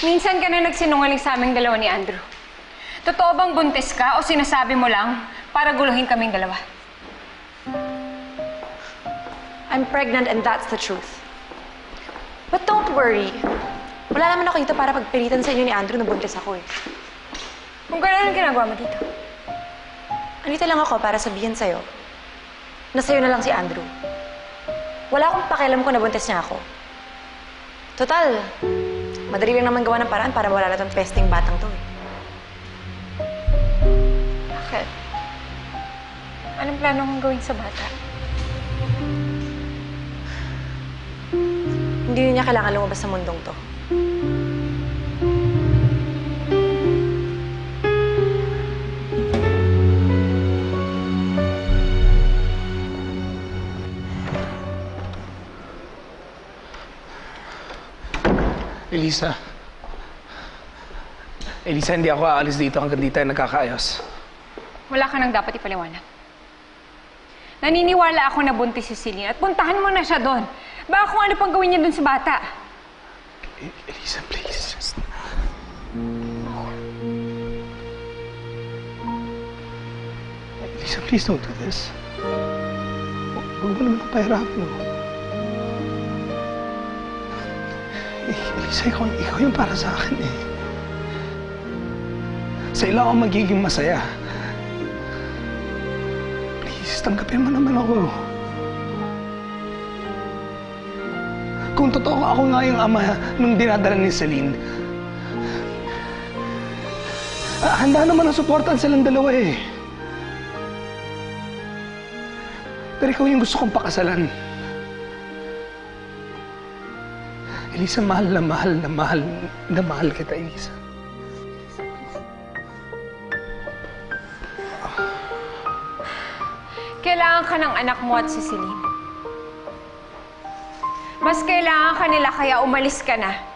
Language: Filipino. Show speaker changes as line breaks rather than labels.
Minsan ka na nagsinungaling sa aming dalawa ni Andrew. Totoo bang buntis ka o sinasabi mo lang para guluhin kaming dalawa?
I'm pregnant and that's the truth. But don't worry. Wala naman ako dito para pagpilitan sa inyo ni Andrew na buntis ako eh.
Kung gano'n ang ginagawa mo dito.
Andito lang ako para sabihin sa'yo na sa'yo na lang si Andrew. Wala akong pakialam kung nabuntis niya ako. Total, madali lang naman gawa ng paraan para wala na tong pesting batang to eh.
Bakit? Anong plano mong gawin sa bata?
Hindi niya kailangan lumabas sa mundong to.
Elisa. Elisa, hindi ako aalis dito hanggang di tayo nagkakaayos.
Wala ka nang dapat ipaliwanag. Naniniwala ako na buntis si Celine at puntahan mo na siya doon. Baka kung ano pang gawin niya doon sa bata.
E- Elisa, please. Just... Elisa, please don't do this. Hu- Huwag mo naman akong pahirapan, no? Elisa, ikaw, ikaw yung para sa akin, eh. Sa ila ako magiging masaya. Please, tanggapin mo naman ako. Kung totoo ako nga yung ama nung dinadala ni Celine, ah, handa naman ang suportan silang dalawa eh. Pero ikaw yung gusto kong pakasalan. Elisa, mahal na mahal na mahal na mahal kita, Elisa.
Kailangan ka ng anak mo at si Celine. Mas kailangan ka nila kaya umalis ka na.